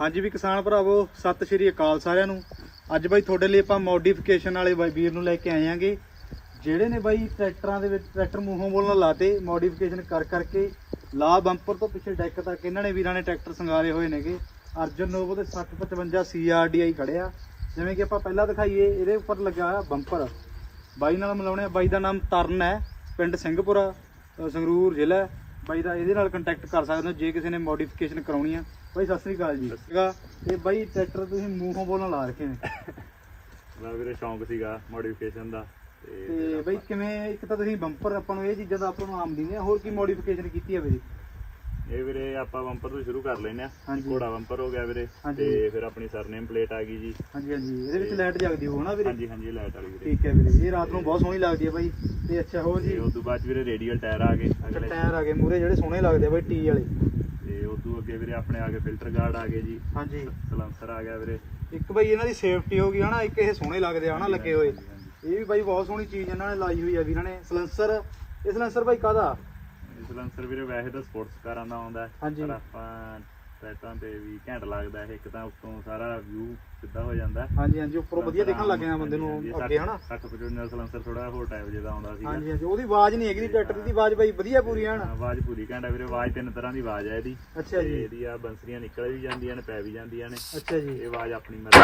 ਹਾਂਜੀ ਵੀ ਕਿਸਾਨ ਭਰਾਵੋ, ਸਤਿ ਸ਼੍ਰੀ ਅਕਾਲ ਸਾਰਿਆਂ ਨੂੰ। ਅੱਜ ਬਾਈ ਤੁਹਾਡੇ ਲਈ ਆਪਾਂ ਮੋਡੀਫਿਕੇਸ਼ਨ ਵਾਲੇ ਬਾਈ ਵੀਰ ਨੂੰ ਲੈ ਕੇ ਆਏ ਆਂਗੇ ਜਿਹੜੇ ਨੇ ਬਾਈ ਟਰੈਕਟਰਾਂ ਦੇ ਵਿੱਚ, ਟਰੈਕਟਰ ਮੂੰਹੋਂ ਬੋਲਣ ਲਾਤੇ ਮੋਡੀਫਿਕੇਸ਼ਨ ਕਰ ਕਰਕੇ। ਲਾ ਬੰਪਰ ਤੋਂ ਪਿੱਛੇ ਡੈਕ ਤੱਕ ਇਹਨਾਂ ਨੇ ਵੀਰਾਂ ਨੇ ਟਰੈਕਟਰ ਸੰਗਾਰੇ ਹੋਏ ਨੇਗੇ। ਅਰਜਨ ਨੋਵੋ ਦੇ 6055 CRDI ਖੜਿਆ। ਜਿਵੇਂ ਕਿ ਆਪਾਂ ਪਹਿਲਾਂ ਦਿਖਾਈਏ, ਇਹਦੇ ਉੱਪਰ ਲੱਗਾ ਹੋਇਆ ਬੰਪਰ। ਬਾਈ ਨਾਲ ਮਿਲਾਉਣੇ ਆ, ਬਾਈ ਦਾ ਨਾਮ ਤਰਨ ਹੈ, ਪਿੰਡ ਸਿੰਘਪੁਰਾ ਸੰਗਰੂਰ ਜ਼ਿਲ੍ਹਾ। ਬਾਈ ਦਾ ਇਹਦੇ ਨਾਲ ਕੰਟੈਕਟ ਕਰ ਸਕਦੇ ਹੋ ਜੇ ਕਿਸੇ ਨੇ ਮੋਡੀਫਿਕੇਸ਼ਨ ਕਰਾਉਣੀ ਆ। ਬਾਈ ਸਤਿ ਸ੍ਰੀ ਅਕਾਲ ਜੀ। ਸੀਗਾ ਤੇ ਬਾਈ ਟਰੈਕਟਰ ਤੁਸੀਂ ਮੂੰਹੋਂ ਬੋਲਣ ਲਾ ਰੱਖੇ ਨੇ। ਮੈਂ ਵੀਰੇ ਸ਼ੌਂਕ ਸੀਗਾ ਮੋਡੀਫਿਕੇਸ਼ਨ ਦਾ ਤੇ ਬਾਈ ਕਿਵੇਂ ਇੱਕ ਤਾਂ ਤੁਸੀਂ ਬੰਪਰ ਆਪਾਂ ਨੂੰ ਇਹ ਚੀਜ਼ਾਂ ਦਾ ਆਪਾਂ ਨੂੰ ਆਮ ਆ ਹੋਰ ਕੀ ਮੋਡੀਫਿਕੇਸ਼ਨ ਕੀਤੀ ਹੈ ਵੀਰੇ? ਇਹ ਵੀਰੇ ਆਪਾਂ ਬੰਪਰ ਤੋਂ ਸ਼ੁਰੂ ਕਰ ਲੈਨੇ ਆ ਹਾਂਜੀ। ਘੋੜਾ ਬੰਪਰ ਹੋ ਗਿਆ ਵੀਰੇ ਹਾਂਜੀ। ਤੇ ਫਿਰ ਆਪਣੀ ਸਰਨੇਮ ਪਲੇਟ ਆ ਗਈ ਜੀ। ਹਾਂਜੀ ਹਾਂਜੀ। ਇਹਦੇ ਵਿੱਚ ਲਾਈਟ ਜਗਦੀ ਹੋਊ ਨਾ ਵੀਰੇ? ਹਾਂਜੀ ਹਾਂਜੀ ਲਾਈਟ ਵਾਲੀ ਵੀਰੇ। ਠੀਕ ਹੈ ਵੀਰੇ। ਇਹ ਰਾਤ ਨੂੰ ਬਹੁਤ ਸੋਹਣੀ ਲੱਗਦੀ ਹੈ ਬਾਈ। ਤੇ ਅੱਛਾ ਹੋਰ ਤੇ ਜੀ ਉਸ ਤੋਂ ਬਾਅਦ 'ਚ ਵੀਰੇ ਰੇਡੀਅਲ ਟਾਇਰ ਆ ਗਏ ਅੱਛਾ ਅਗਲੇ ਟਾਇਰ ਆ ਗਏ ਮੂਰੇ ਜਿਹੜੇ ਸੋਹਣੇ ਲੱਗਦੇ ਆ ਬਾਈ ਟੀ ਵਾਲੇ। ਤੇ ਉਸ ਤੋਂ ਅੱਗੇ ਵੀਰੇ ਆਪਣੇ ਆ ਗਏ ਫਿਲਟਰ ਗਾਰਡ ਆ ਗਏ ਜੀ। ਹਾਂਜੀ। ਸਲੈਂਸਰ ਆ ਗਿਆ ਵੀਰੇ। ਇੱਕ ਬਾਈ ਇਹਨਾਂ ਦੀ ਸੇਫਟੀ ਹੋ ਗਈ ਹਨਾ? ਇੱਕ ਇਹ ਸੋਹਣੇ ਲੱਗਦੇ ਆ ਹਨਾ ਲੱਗੇ ਹੋਏ। ਹਾਂਜੀ, ਹਾਂਜੀ। ਇਹ ਵੀ ਬਾਈ ਬਹੁਤ ਸੋਹਣੀ ਚੀਜ਼ ਇਹਨਾਂ ਨੇ ਲਾਈ ਹੋਈ ਆ ਵੀਰਾਂ ਨੇ। ਸਲੈਂਸਰ ਇਹ ਸਲੈਂਸਰ ਬਾਈ ਕਾਦਾ ਇਹ ਸਲੈਂਸਰ ਵੀਰੇ ਵੈਸੇ ਤਾਂ ਸਪੋਰਟਸ ਕਾਰਾਂ ਦਾ ਆਉਂਦਾ ਹੈ, ਹਾਂਜੀ। ਪਰ ਆਪਾਂ ਟਰੈਕਟਰਾਂ ਤੇ ਵੀ ਘੈਂਟ ਲੱਗਦਾ ਹੈ ਇੱਕ ਤਾਂ ਉੱਤੋਂ ਸਾਰਾ ਵਿਊ ਸਿੱਧਾ ਹੋ ਜਾਂਦਾ ਹੈ। ਹਾਂਜੀ ਹਾਂਜੀ ਉੱਪਰੋਂ ਵਧੀਆ ਦੇਖਣ ਲੱਗ ਗਿਆ ਬੰਦੇ ਨੂੰ ਹਾਂਜੀ, ਅੱਗੇ ਹਨਾ? 60 55 ਦਾ ਸਲੈਂਸਰ ਥੋੜਾ ਹੋਰ ਟਾਈਪ ਜਿਹਦਾ ਆਉਂਦਾ ਸੀਗਾ। ਹਾਂਜੀ ਹਾਂਜੀ ਉਹਦੀ ਆਵਾਜ਼ ਨਹੀਂ ਹੈਗੀ ਟਰੈਕਟਰ ਦੀ ਆਵਾਜ਼ ਬਾਈ ਵਧੀਆ ਪੂਰੀ ਹਨ ਹਾਂ, ਆਵਾਜ਼ ਪੂਰੀ ਘੰਟਾ ਵੀਰੇ ਆਵਾਜ਼ ਤਿੰਨ ਤਰ੍ਹਾਂ ਦੀ ਆਵਾਜ਼ ਹੈ ਇਹਦੀ। ਅੱਛਾ ਤੇ ਜੀ ਇਹਦੀ ਆ ਬੰਸਰੀਆਂ ਨਿਕਲ ਵੀ ਜਾਂਦੀਆਂ ਨੇ ਪੈ ਵੀ ਜਾਂਦੀਆਂ ਨੇ। ਅੱਛਾ ਜੀ। ਇਹ ਆਵਾਜ਼ ਆਪਣੀ ਮਰਜ਼ੀ।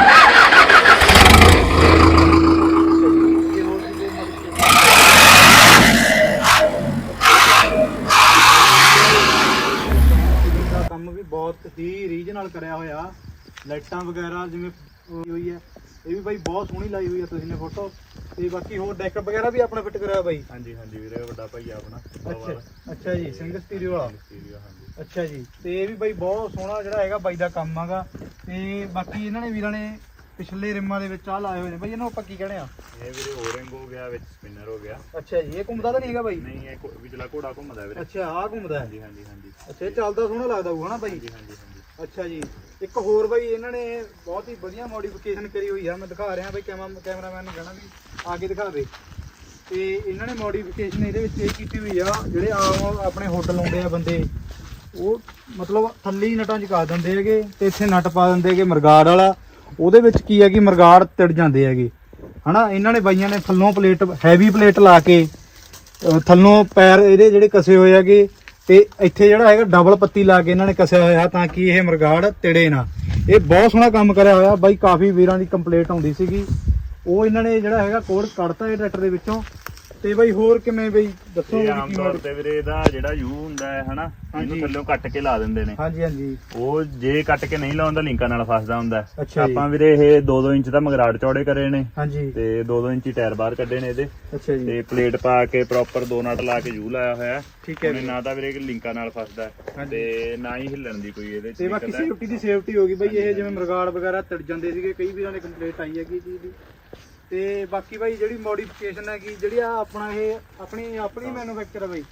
ਨਾਲ ਕਰਿਆ ਹੋਇਆ। ਲਾਈਟਾਂ ਵਗੈਰਾ ਜਿਵੇਂ ਹੋਈ ਹੋਈ ਹੈ ਇਹ ਵੀ ਬਾਈ ਬਹੁਤ ਸੋਹਣੀ ਲਾਈ ਹੋਈ ਹੈ ਤੁਸੀਂ ਨੇ ਫੋਟੋ ਤੇ ਬਾਕੀ ਹੋਰ ਡੈਕ ਵਗੈਰਾ ਵੀ ਆਪਣਾ ਫਿੱਟ ਕਰਿਆ ਬਾਈ? ਹਾਂਜੀ ਹਾਂਜੀ ਵੀਰੇ ਵੱਡਾ ਭਾਈ ਆਪਣਾ ਅੱਛਾ ਅੱਛਾ ਜੀ ਸਿੰਘ ਸਟੀਰੀਓ ਵਾਲਾ। ਸਟੀਰੀਓ ਹਾਂਜੀ। ਅੱਛਾ ਜੀ ਤੇ ਇਹ ਵੀ ਬਾਈ ਬਹੁਤ ਸੋਹਣਾ ਜਿਹੜਾ ਹੈਗਾ ਬਾਈ ਦਾ ਕੰਮ ਹੈਗਾ। ਤੇ ਬਾਕੀ ਇਹਨਾਂ ਨੇ ਵੀਰਾਂ ਨੇ ਪਿਛਲੇ ਰਿਮਾਂ ਦੇ ਵਿੱਚ ਆ ਲਾਏ ਹੋਏ ਨੇ। ਬਾਈ ਇਹਨੂੰ ਆਪਾਂ ਕੀ ਕਹਿਣੇ ਆ? ਇਹ ਵੀਰੇ ਓਰਿੰਗ ਹੋ ਗਿਆ ਵਿੱਚ ਸਪਿਨਰ ਹੋ ਗਿਆ। ਅੱਛਾ ਜੀ ਇਹ ਘੁੰਮਦਾ ਤਾਂ ਨਹੀਂ ਹੈਗਾ ਬਾਈ? ਨਹੀਂ ਇਹ ਵਿਚਲਾ ਘੋੜਾ ਘੁੰਮਦਾ ਵੀਰੇ। ਅੱਛਾ ਆਹ ਘੁੰਮਦਾ ਹਾਂਜੀ ਹਾਂਜੀ ਹਾਂਜੀ। ਅੱਛਾ ਇਹ ਚੱਲਦਾ ਸੋਹਣਾ ਲੱਗਦਾ ਹੋਊ ਹਨਾ ਬਾਈ? ਹਾਂਜੀ ਹਾਂਜੀ। ਅੱਛਾ ਜੀ। ਇੱਕ ਹੋਰ ਬਾਈ, ਇਹਨਾਂ ਨੇ ਬਹੁਤ ਹੀ ਵਧੀਆ ਮੋਡੀਫਿਕੇਸ਼ਨ ਕਰੀ ਹੋਈ ਆ। ਮੈਂ ਦਿਖਾ ਰਿਹਾ ਬਾਈ, ਕੈਮਰਾ ਕੈਮਰਾਮੈਨ ਨੂੰ ਕਹਿਣਾ ਵੀ ਆ ਕੇ ਦਿਖਾਵੇ ਤੇ ਇਹਨਾਂ ਨੇ ਮੋਡੀਫਿਕੇਸ਼ਨ ਇਹਦੇ ਵਿੱਚ ਇਹ ਕੀਤੀ ਹੋਈ ਆ, ਜਿਹੜੇ ਆਮ ਆਪਣੇ ਹੁੱਡ ਲਾਉਂਦੇ ਆ ਬੰਦੇ, ਉਹ ਮਤਲਬ ਥੱਲੇ ਹੀ ਨਟਾਂ 'ਚ ਦਿੰਦੇ ਹੈਗੇ ਤੇ ਇੱਥੇ ਨਟ ਪਾ ਦਿੰਦੇ ਹੈਗੇ ਮਰਗਾੜ ਵਾਲਾ। ਉਹਦੇ ਵਿੱਚ ਕੀ ਹੈ ਕਿ ਮਰਗਾੜ ਤਿੜ ਜਾਂਦੇ ਹੈਗੇ। ਹਨਾ, ਇਹਨਾਂ ਨੇ ਬਾਈਆਂ ਨੇ ਥੱਲੋਂ ਪਲੇਟ ਹੈਵੀ ਪਲੇਟ ਲਾ ਕੇ ਥੱਲੋਂ ਪੈਰ ਇਹਦੇ ਜਿਹੜੇ ਕਸੇ ਹੋਏ ਹੈਗੇ ਤੇ ਇੱਥੇ ਜਿਹੜਾ ਹੈਗਾ ਡਬਲ ਪੱਤੀ ਲਾ ਕੇ ਇਹਨਾਂ ਨੇ ਕਸਿਆ ਹੋਇਆ ਤਾਂ ਕਿ ਇਹ ਮਰਗਾੜ ਤਿੜੇ ਨਾ। ਇਹ ਬਹੁਤ ਸੋਹਣਾ ਕੰਮ ਕਰਿਆ ਹੋਇਆ। ਬਾਈ ਕਾਫੀ ਵੀਰਾਂ ਦੀ ਕੰਪਲੇਂਟ ਆਉਂਦੀ ਸੀਗੀ। ਉਹ ਇਹਨਾਂ ਨੇ ਜਿਹੜਾ ਹੈਗਾ ਕੋਡ ਕੱਢਤਾ ਇਹ ਟਰੈਕਟਰ ਦੇ ਵਿੱਚੋਂ। ਤੇ ਬਾਈ ਹੋਰ ਕਿਵੇਂ ਬਈ ਦੱਸੋ ਇਹ ਆਮ ਕੀ ਤੌਰ ਤੇ ਵੀਰੇ ਇਹਦਾ ਜਿਹੜਾ ਯੂ ਹੁੰਦਾ ਹੈ ਹਨਾ। ਇਹਨੂੰ ਥੱਲੋਂ ਕੱਟ ਕੇ ਲਾ ਦਿੰਦੇ ਨੇ ਹਾਂਜੀ ਹਾਂਜੀ ਉਹ ਜੇ ਕੱਟ ਕੇ ਨਹੀਂ ਲਾਉਂਦਾ ਲਿੰਕਾਂ ਨਾਲ ਫਸਦਾ ਹੁੰਦਾ ਹੈ। ਆਪਾਂ ਵੀਰੇ ਇਹ 2-2 ਇੰਚ ਦਾ ਮਗਰਾੜ ਚੌੜੇ ਕਰੇ ਨੇ ਹਾਂਜੀ ਤੇ 2-2 ਇੰਚੀ ਟਾਇਰ ਬਾਹਰ ਕੱਢੇ ਨੇ ਇਹਦੇ ਅੱਛਾ ਜੀ ਤੇ ਪਲੇਟ ਪਾ ਕੇ ਪ੍ਰੋਪਰ ਦੋ ਨਟ ਲਾ ਕੇ ਯੂ ਲਾਇਆ ਹੋਇਆ ਹੈ। ਠੀਕ ਹੈ। ਨਾ ਤਾਂ ਵੀਰੇ ਲਿੰਕਾਂ ਨਾਲ ਫਸਦਾ ਹੈ। ਤੇ ਨਾ ਹੀ ਹਿੱਲਣ ਦੀ ਕੋਈ ਇਹਦੇ ਤੇ ਬਾਕੀ ਹੈ। ਸੇਫਟੀ ਦੀ ਸੇਫਟੀ ਹੋ ਗਈ ਬਈ ਇਹ ਜਿਵੇਂ ਮਰਗਾੜ ਵਗੈਰਾ ਤੜ ਜਾਂਦੇ ਸੀਗੇ ਕਈ ਵੀਰਾਂ ਨੇ ਕੰਪਲੇਂਟ ਆਈ ਹੈਗੀ ਚੀਜ਼ ਦੀ ਤੇ ਬਾਕੀ ਬਾਈ ਜਿਹੜੀ ਮੋਡੀਫਿਕੇਸ਼ਨ ਹੈਗੀ ਜਿਹੜੀ ਆ ਆਪਣਾ ਇਹ ਆਪਣੀ ਆਪਣੀ ਮੈਨੂਫੈਕਚਰ ਹੈ ਬਾਈ।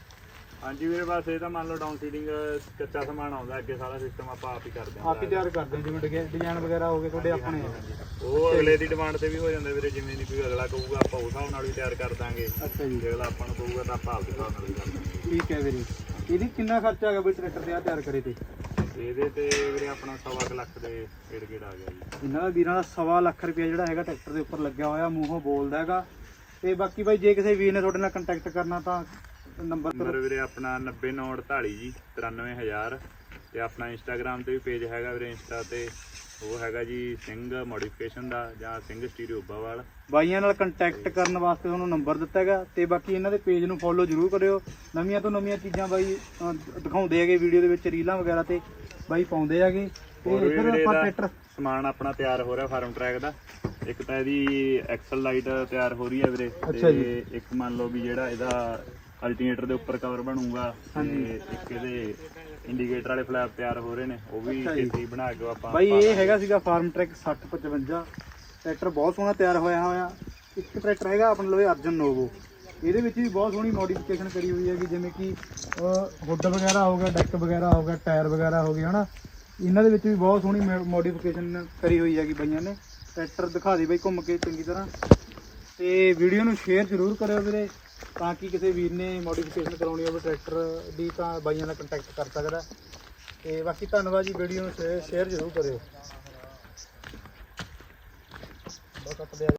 ਹਾਂਜੀ ਵੀਰੇ ਬਸ ਇਹ ਤਾਂ ਮੰਨ ਲਓ ਡਾਊਨ ਸੀਡਿੰਗ ਕੱਚਾ ਸਮਾਨ ਆਉਂਦਾ ਅੱਗੇ ਸਾਰਾ ਸਿਸਟਮ ਆਪਾਂ ਆਪ ਹੀ ਕਰਦੇ ਹਾਂ ਆਪ ਹੀ ਤਿਆਰ ਕਰਦੇ ਹੋ ਜਿਵੇਂ ਡਿਜ਼ਾਈਨ ਵਗੈਰਾ ਹੋ ਗਏ ਤੁਹਾਡੇ ਆਪਣੇ। ਆ। ਉਹ ਅਗਲੇ ਦੀ ਡਿਮਾਂਡ ਤੇ ਵੀ ਹੋ ਜਾਂਦਾ ਵੀਰੇ ਜਿਵੇਂ ਦੀ ਕੋਈ ਅਗਲਾ ਕਹੂਗਾ ਆਪਾਂ ਉਸ ਹਿਸਾਬ ਨਾਲ ਵੀ ਤਿਆਰ ਕਰ ਦਾਂਗੇ। ਅੱਛਾ ਜੀ। ਜੇ ਅਗਲਾ ਆਪਾਂ ਨੂੰ ਕਹੂਗਾ ਤਾਂ ਆਪਾਂ ਆਪ ਦੇ ਹਿਸਾਬ ਨਾਲ ਵੀ ਕਰ ਦਾਂਗੇ। ਠੀਕ ਹੈ ਵੀਰੇ। ਇਹਦੀ ਕਿੰਨਾ ਖਰਚਾ ਆ ਗਿਆ ਬਈ ਟਰੈਕਟਰ ਤੇ ਆ ਤਿਆਰ ਕਰੇ ਤੇ? ਇਹਦੇ ਤੇ ਵੀਰੇ ਆਪਣਾ ਸਵਾ ਲੱਖ ਦੇ ਏੜ ਗੇੜ ਆ ਗਿਆ ਜੀ। ਇਹਨਾਂ ਦਾ ਵੀਰਾਂ ਦਾ ਸਵਾ ਲੱਖ ਰੁਪਇਆ ਜਿਹੜਾ ਹੈਗਾ ਟਰੈਕਟਰ ਦੇ ਉੱਪਰ ਲੱਗਿਆ ਹੋਇਆ ਮੂੰਹੋਂ ਬੋਲਦਾ ਹੈਗਾ। ਤੇ ਬਾਕੀ ਬਾਈ ਜੇ ਕਿਸੇ ਵੀਰ ਨੇ ਤੁਹਾਡੇ ਨਾਲ ਕੰਟੈਕਟ ਕਰਨਾ ਤਾਂ ਨੰਬਰ ਨੰਬਰ ਵੀਰੇ ਆਪਣਾ 90948 ਜੀ 93000 ਤੇ ਆਪਣਾ ਇੰਸਟਾਗ੍ਰam ਤੇ ਵੀ ਪੇਜ ਹੈਗਾ ਵੀਰੇ ਇੰਸਟਾ ਤੇ। ਉਹ ਹੈਗਾ ਜੀ ਸਿੰਘ ਮੋਡੀਫਿਕੇਸ਼ਨ ਦਾ ਜਾਂ ਸਿੰਘ ਸਟੀਰੀਓ ਉੱਬਾਵਾਲ ਬਾਈਆਂ ਨਾਲ ਕੰਟੈਕਟ ਕਰਨ ਵਾਸਤੇ ਤੁਹਾਨੂੰ ਨੰਬਰ ਦਿੱਤਾ ਹੈਗਾ। ਤੇ ਬਾਕੀ ਇਹਨਾਂ ਦੇ ਪੇਜ ਨੂੰ ਫੋਲੋ ਜ਼ਰੂਰ ਕਰਿਓ। ਨਵੀਆਂ ਤੋਂ ਨਵੀਆਂ ਚੀਜ਼ਾਂ ਬਾਈ ਅਹ, ਦਿਖਾਉਂਦੇ ਹੈਗੇ ਵੀਡੀਓ ਦੇ ਵਿੱਚ ਰੀਲਾਂ ਵਗੈਰਾ ਤੇ। ਬਾਈ ਪਾਉਂਦੇ ਹੈਗੇ ਤੇ ਹੋਰ ਵੀ ਇੱਧਰ ਵੀਰੇ ਆਪਾਂ ਇਹਦਾ ਟਰੈਕਟਰ ਸਮਾਨ ਆਪਣਾ ਤਿਆਰ ਹੋ ਰਿਹਾ ਫਾਰਮ ਟਰੈਕ ਦਾ ਇੱਕ ਤਾਂ ਇਹਦੀ ਐਕਸਲ ਲਾਈਟ ਤਿਆਰ ਹੋ ਰਹੀ ਹੈ ਵੀਰੇ ਅੱਛਾ। ਤੇ ਇੱਕ ਮੰਨ ਲਓ ਵੀ ਜਿਹੜਾ ਇਹਦਾ ਅਲਟਰਨੇਟਰ ਦੇ ਉੱਪਰ ਕਵਰ ਬਣੂਗਾ ਤੇ। ਇੱਕ ਇਹਦੇ ਇੰਡੀਕੇਟਰ ਵਾਲੇ ਫਲੈਪ ਤਿਆਰ ਹੋ ਰਹੇ ਨੇ ਉਹ ਵੀ ਅੱਛਾ ਜੀ। ਬਣਾ ਕੇ ਆਪਾਂ ਬਾਈ ਇਹ। ਹੈਗਾ ਸੀਗਾ ਫਾਰਮ ਟਰੈਕ 6055 ਟਰੈਕਟਰ ਬਹੁਤ ਸੋਹਣਾ ਤਿਆਰ ਹੋਇਆ ਹੋਇਆ ਇੱਕ ਟਰੈਕਟਰ ਹੈਗਾ ਆਪਣੇ ਲਵੇ ਅਰਜਨ ਨੋਵੋ ਇਹਦੇ ਵਿੱਚ ਵੀ ਬਹੁਤ ਸੋਹਣੀ ਮੋਡੀਫਿਕੇਸ਼ਨ ਕਰੀ ਹੋਈ ਹੈਗੀ, ਜਿਵੇਂ ਕਿ ਹੁੱਡ ਵਗੈਰਾ ਹੋ ਗਿਆ ਡੈਕ ਵਗੈਰਾ ਹੋ ਗਿਆ ਟਾਇਰ ਵਗੈਰਾ ਹੋ ਗਏ ਹਨਾ? ਇਹਨਾਂ ਦੇ ਵਿੱਚ ਵੀ ਬਹੁਤ ਸੋਹਣੀ ਮੋਡੀਫਿਕੇਸ਼ਨ ਕਰੀ ਹੋਈ ਹੈਗੀ ਬਈਆਂ ਨੇ। ਟਰੈਕਟਰ ਦਿਖਾ ਦੇ ਬਈ ਘੁੰਮ ਕੇ ਚੰਗੀ ਤਰ੍ਹਾਂ। ਤੇ ਵੀਡੀਓ ਨੂੰ ਸ਼ੇਅਰ ਜ਼ਰੂਰ ਕਰਿਓ ਵੀਰੇ, ਤਾਂ ਕਿ ਕਿਸੇ ਵੀਰ ਨੇ ਮੋਡੀਫਿਕੇਸ਼ਨ ਕਰਾਉਣੀ ਹੋਵੇ ਟਰੈਕਟਰ ਦੀ, ਤਾਂ ਬਾਈਆਂ ਨਾਲ ਕੰਟੈਕਟ ਕਰ ਸਕਦਾ। ਤੇ ਬਾਕੀ ਧੰਨਵਾਦ ਜੀ ਵੀਡੀਓ ਨੂੰ ਸ਼ੇਅਰ ਜ਼ਰੂਰ ਕਰਿਓ। ਬਹੁਤ ਕੱਟ